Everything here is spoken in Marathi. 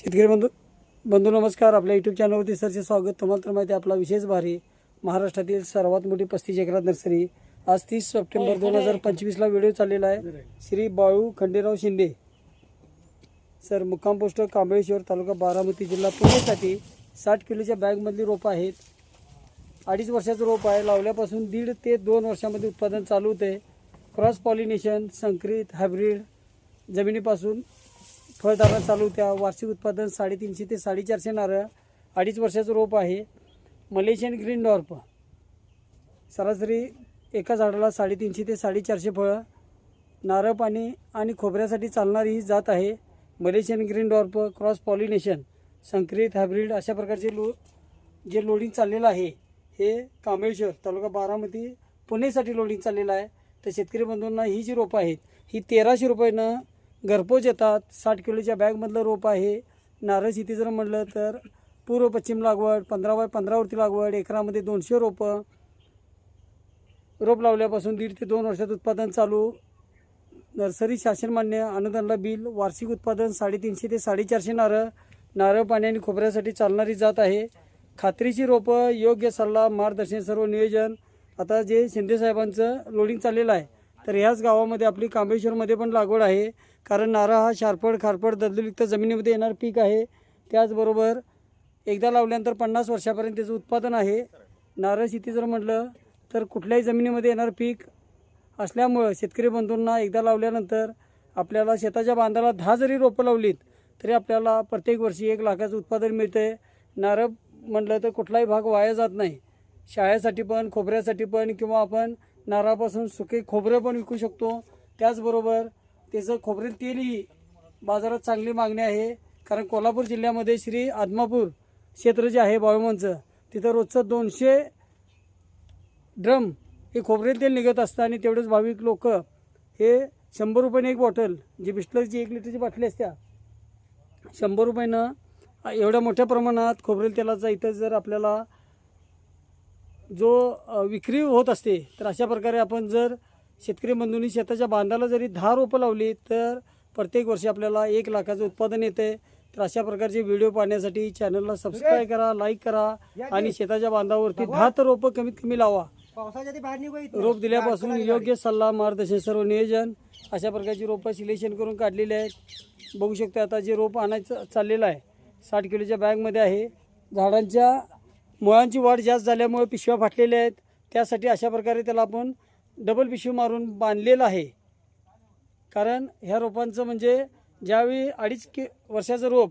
शेतकरी बंधू बंधू नमस्कार. आपल्या यूट्यूब चॅनलवरती सरचे स्वागत. तुम्हाला तर माहिती आहे आपला विशेष भारी महाराष्ट्रातील सर्वात मोठी पस्तीस एकरात नर्सरी. आज तीस सप्टेंबर दोन हजार पंचवीसला व्हिडिओ चाललेला आहे. श्री बाळू खंडेराव शिंदे. सर मुक्काम पोस्ट कांबळेश्वर तालुका बारामती जिल्हा पुण्यासाठी साठ किलोच्या बॅगमधली रोपं आहेत. अडीच वर्षाचं रोप आहे. लावल्यापासून दीड ते दोन वर्षामध्ये उत्पादन चालू होते क्रॉस पॉलिनेशन संकरित हायब्रीड जमिनीपासून फळधारणा चालू होत्या. वार्षिक उत्पादन साडेतीनशे ते साडेचारशे नारळ. अडीच वर्षाचं रोप आहे. Malaysian green dwarf. सरासरी एका झाडाला साडेतीनशे ते साडेचारशे फळं. नारळ पाणी आणि खोबऱ्यासाठी चालणारी ही जात आहे Malaysian green dwarf cross pollination. संकरित हायब्रिड अशा प्रकारचे लो जे लोडिंग चाललेलं आहे हे कामेश्वर तालुका बारामती पुणेसाठी लोडिंग चाललेलं आहे. तर शेतकरी बंधूंना ही जी रोपं आहेत ही तेराशे रुपयानं घरपोच येतात. साठ किलोच्या बॅगमधलं रोप आहे. नारळ शेती जर म्हणलं तर पूर्व पश्चिम लागवड पंधरा बाय पंधरावरती लागवड एकरामध्ये दोनशे रोपं. रोप लावल्यापासून दीड ते दोन वर्षात उत्पादन चालू. नर्सरी शासन मान्य अनुदानला बिल वार्षिक उत्पादन साडेतीनशे ते साडेचारशे नारळ. नारळ पाणी आणि खोबऱ्यासाठी चालणारी जात आहे. खात्रीची रोपं योग्य सल्ला मार्गदर्शन सर्व नियोजन. आता जे शिंदे साहेबांचं लोडिंग चाललेलं आहे. तर ह्याच गावामध्ये आपली कांबेश्वरमध्ये पण लागवड आहे. कारण नारळ हा शारपड खारपड दलदलयुक्त जमिनीमध्ये येणार पीक आहे. त्याचबरोबर एकदा लावल्यानंतर पन्नास वर्षापर्यंत त्याचं उत्पादन आहे. नारळ शेती जर म्हटलं तर कुठल्याही जमिनीमध्ये येणार पीक असल्यामुळं शेतकरी बंधूंना एकदा लावल्यानंतर आपल्याला शेताच्या बांधाला दहा जरी रोपं लावलीत तरी आपल्याला प्रत्येक वर्षी एक लाखाचं उत्पादन मिळतं नारळ म्हटलं तर कुठलाही भाग वाया जात नाही. शाळेसाठी पण खोबऱ्यासाठी पण किंवा आपण नारळापासून सुके खोबरं पण विकू शकतो. त्याचबरोबर त्याचं खोबरेल तेलही बाजारात चांगली मागणी आहे. कारण कोल्हापूर जिल्ह्यामध्ये श्री आदमापूर क्षेत्र जे आहे बाळूमांचं तिथं रोजचं दोनशे ड्रम हे खोबरेल तेल निघत असतं आणि तेवढेच भाविक लोक हे शंभर रुपयाने एक बॉटल जी बिस्लरची एक लिटरची बाटली असत्या शंभर रुपयानं एवढ्या मोठ्या प्रमाणात खोबरेल तेलाचा इथं जर आपल्याला जो विक्री होत असते तर अशा प्रकारे आपण जर शेतकरी बंधूंनी शेताच्या बांधाला जरी दहा रोपं लावली तर प्रत्येक वर्षी आपल्याला एक लाखाचं उत्पादन येते तर अशा प्रकारचे व्हिडिओ पाहण्यासाठी चॅनलला सबस्क्राईब करा लाईक करा आणि शेताच्या बांधावरती दहा तर रोपं कमीत कमी लावा. रोप दिल्यापासून योग्य सल्ला मार्गदर्शन सर्व नियोजन अशा प्रकारची रोपं सिलेक्शन करून काढलेली आहेत. बघू शकता आता जे रोप आणायचं चाललेलं आहे साठ किलोच्या बॅगमध्ये आहे. झाडांच्या मुळांची वाढ जास्त झाल्यामुळे पिशव्या फाटलेल्या आहेत. त्यासाठी अशा प्रकारे त्याला आपण डबल पिशवी मारून बांधलेलं आहे. कारण ह्या रोपांचं म्हणजे ज्यावेळी अडीच कि वर्षाचं रोप